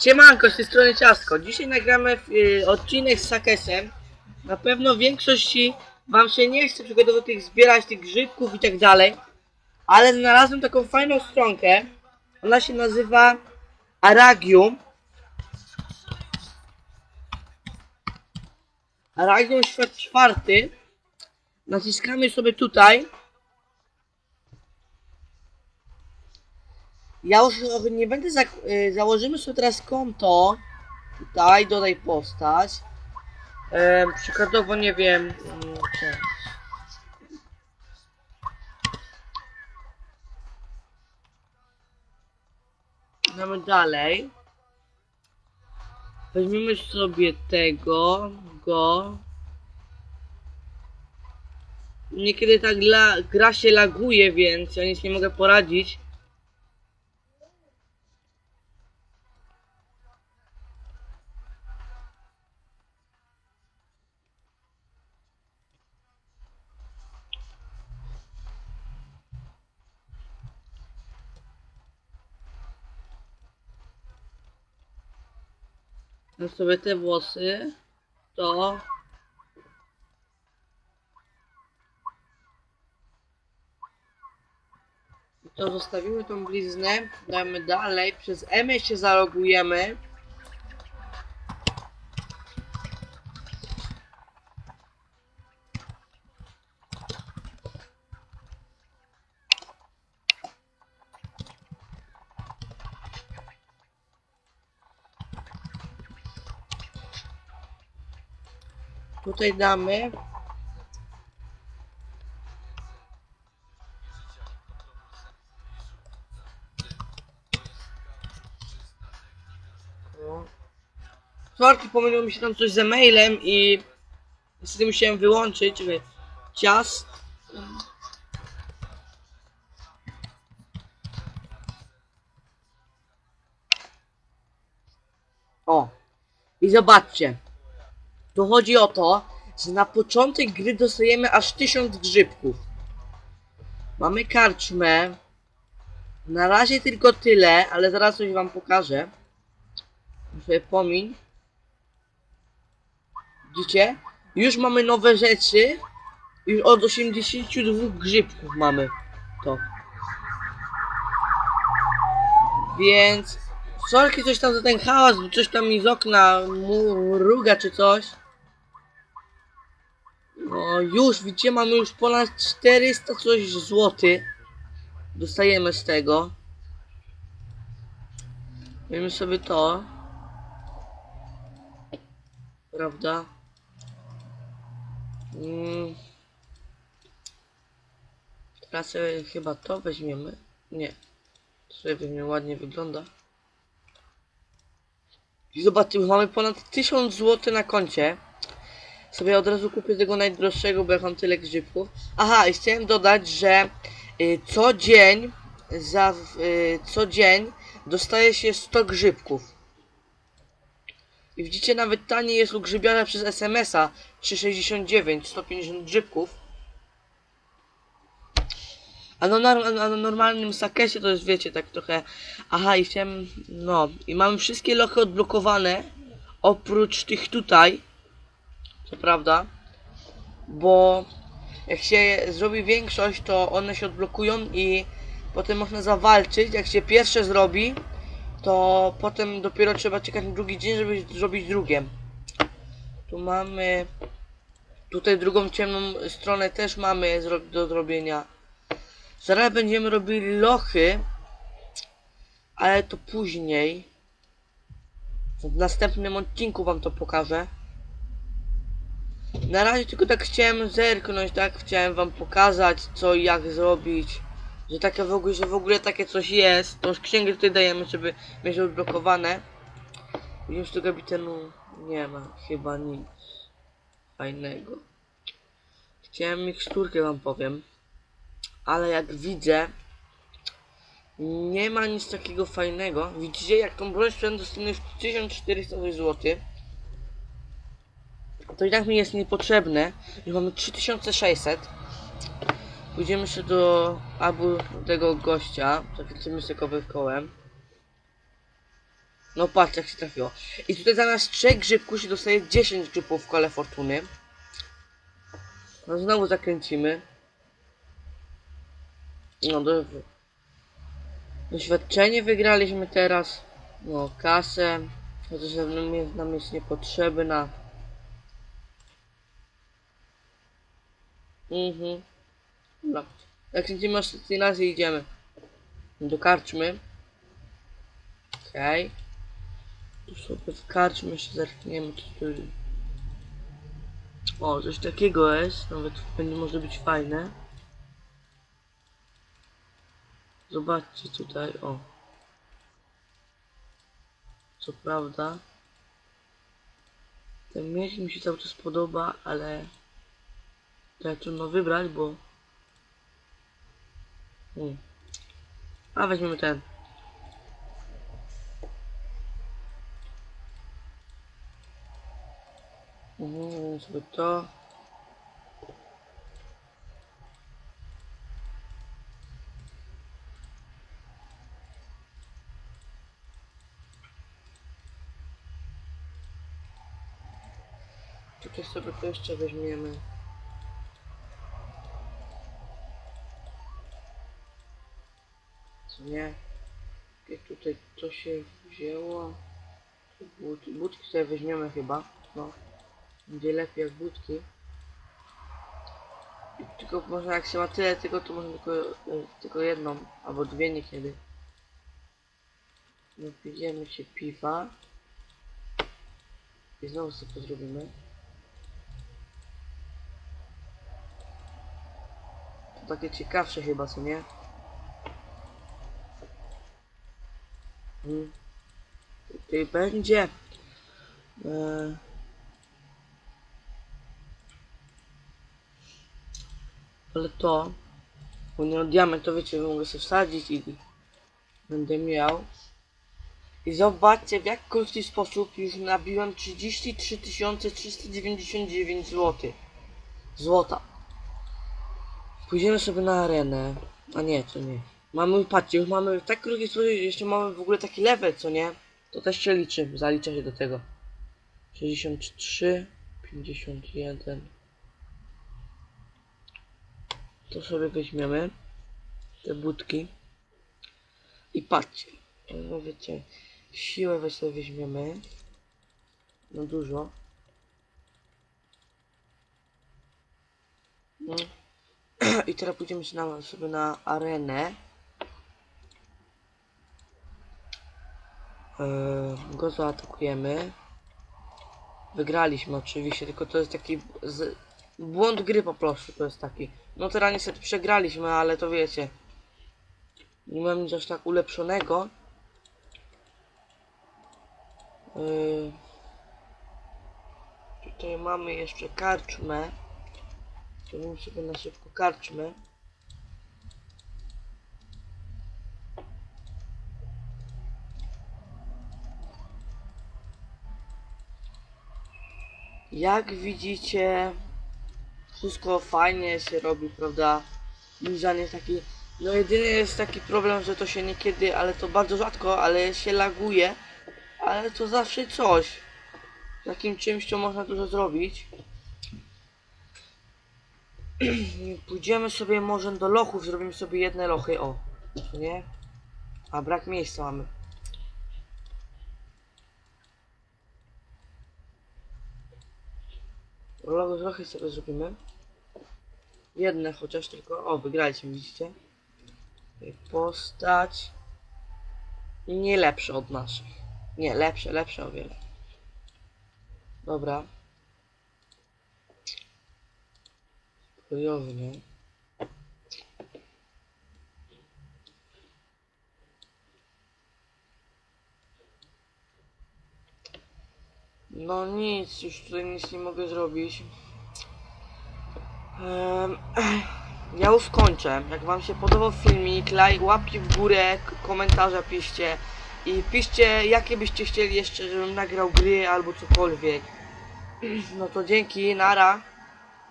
Siemanko, z tej strony Ciastko. Dzisiaj nagramy y, odcinek z Sakesem. Na pewno większości wam się nie chce przygotować tych, zbierać tych grzybków i tak dalej. Ale znalazłem taką fajną stronkę. Ona się nazywa Aragium. Aragium świat czwarty. Naciskamy sobie tutaj. Ja już nie będę za, y, założymy sobie teraz konto. Tutaj, dodaj postać. Przykładowo nie wiem. mm, cześć. Damy dalej. Weźmiemy sobie tego, go. Niekiedy ta gra się laguje, więc ja nic nie mogę poradzić. Sobie te włosy. To. To zostawimy tą bliznę. Damy dalej. Przez M się zalogujemy. Tutaj damy. O. Sorki, pomyliło mi się tam coś z e-mailem i niestety musiałem wyłączyć, żeby ciast. O. I zobaczcie. Tu chodzi o to, że na początek gry dostajemy aż 1000 grzybków. Mamy karczmę. Na razie tylko tyle, ale zaraz coś wam pokażę. Muszę pomiń. Widzicie? Już mamy nowe rzeczy. Już od 82 grzybków mamy to. Więc sorki coś tam za ten hałas, coś tam mi z okna mruga czy coś. No już, widzicie, mamy już ponad 400 coś złoty. Dostajemy z tego. Wiemy sobie to. Prawda? Mm. Teraz chyba to weźmiemy. Nie. To sobie ładnie wygląda. I zobaczcie, mamy ponad 1000 zł na koncie. Sobie od razu kupię tego najdroższego, bo ja mam tyle grzybków. Aha, i chciałem dodać, że y, co dzień za y, co dzień dostaje się 100 grzybków. I widzicie, nawet taniej jest ugrzybione przez SMS-a 369, 150 grzybków. A na, nor- a na normalnym sakesie to jest, wiecie, tak trochę... Aha, i chciałem... No, i mamy wszystkie lochy odblokowane, oprócz tych tutaj. Co prawda. Bo jak się zrobi większość, to one się odblokują i potem można zawalczyć. Jak się pierwsze zrobi, to potem dopiero trzeba czekać na drugi dzień, żeby zrobić drugie. Tu mamy... Tutaj drugą ciemną stronę też mamy do zrobienia. Zaraz będziemy robili lochy, ale to później. W następnym odcinku wam to pokażę. Na razie tylko tak chciałem zerknąć, tak? Chciałem wam pokazać co i jak zrobić. Że takie w ogóle, że w ogóle takie coś jest. Tą księgę tutaj dajemy, żeby mieć odblokowane. Już tego bitenu nie ma chyba nic fajnego. Chciałem miksturkę wam powiem. Ale jak widzę, nie ma nic takiego fajnego. Widzicie, jak tą broń już 1400 zł. To i tak mi jest niepotrzebne. Już mamy 3600. Pójdziemy jeszcze do do tego gościa. Zakręcimy sobie kołem. No patrz jak się trafiło. I tutaj zamiast 3 grzybków się dostaje 10 grzybów w kole fortuny. No znowu zakręcimy. No do... Doświadczenie wygraliśmy teraz. No kasę. Chociaż nam nam jest niepotrzebna. Mhm. Dobra. Jak kręcimy ostatni raz i idziemy. Do karczmy. Okej. Tu sobie w karczmy jeszcze zerkniemy tu... O, coś takiego jest. Nawet będzie może być fajne. Zobaczcie tutaj, o. Co prawda. Ten miecz mi się cały czas podoba, ale... Tutaj trudno wybrać, bo... Hmm. A weźmiemy ten. Mhm, sobie to. Tutaj sobie to jeszcze weźmiemy. Co nie? Jak tutaj to się wzięło? Budki sobie weźmiemy chyba. No. Będzie lepiej jak budki. Tylko można jak się ma tyle tylko to można tylko, tylko jedną albo dwie niekiedy. Napijemy się piwa. I znowu sobie to zrobimy. To takie ciekawsze chyba, co nie? Tutaj będzie. E... Ale to, bo nie diament to wiecie, mogę sobie wsadzić i będę miał. I zobaczcie w jak krótki sposób już nabiłem 33 399 zł. Złota. Pójdziemy sobie na arenę. A nie, to nie. Mamy, patrzcie, już mamy tak krótki sposób, jeszcze mamy w ogóle taki level, co nie? To też się liczy, zalicza się do tego. 63, 51. To sobie weźmiemy. Te budki. I patrzcie. No wiecie, siłę weź sobie weźmiemy. No dużo. No. I teraz pójdziemy się na, sobie na arenę. Go zaatakujemy. Wygraliśmy oczywiście, tylko to jest taki z, błąd gry po prostu, to jest taki. No teraz niestety przegraliśmy, ale to wiecie. Nie mam nic aż tak ulepszonego. Yy, tutaj mamy jeszcze karczmę. Zrobimy sobie na szybko karczmę. Jak widzicie, wszystko fajnie się robi, prawda? Mizan jest taki. No jedyny jest taki problem, że to się niekiedy, ale to bardzo rzadko, ale się laguje. Ale to zawsze coś. Takim czymś to można dużo zrobić. Pójdziemy sobie może do lochów, zrobimy sobie jedne lochy, o. Co nie? A brak miejsca mamy. Logo lochy sobie zrobimy. Jedne chociaż tylko. O, wygraliśmy, widzicie? Postać. Nie lepsze od naszych. Nie, lepsze, lepsze o wiele. Dobra. Bojownie. No nic, już tutaj nic nie mogę zrobić. Ja już kończę. Jak wam się podobał filmik, like, łapki w górę, komentarze piszcie. I piszcie, jakie byście chcieli jeszcze, żebym nagrał gry albo cokolwiek. No to dzięki, nara.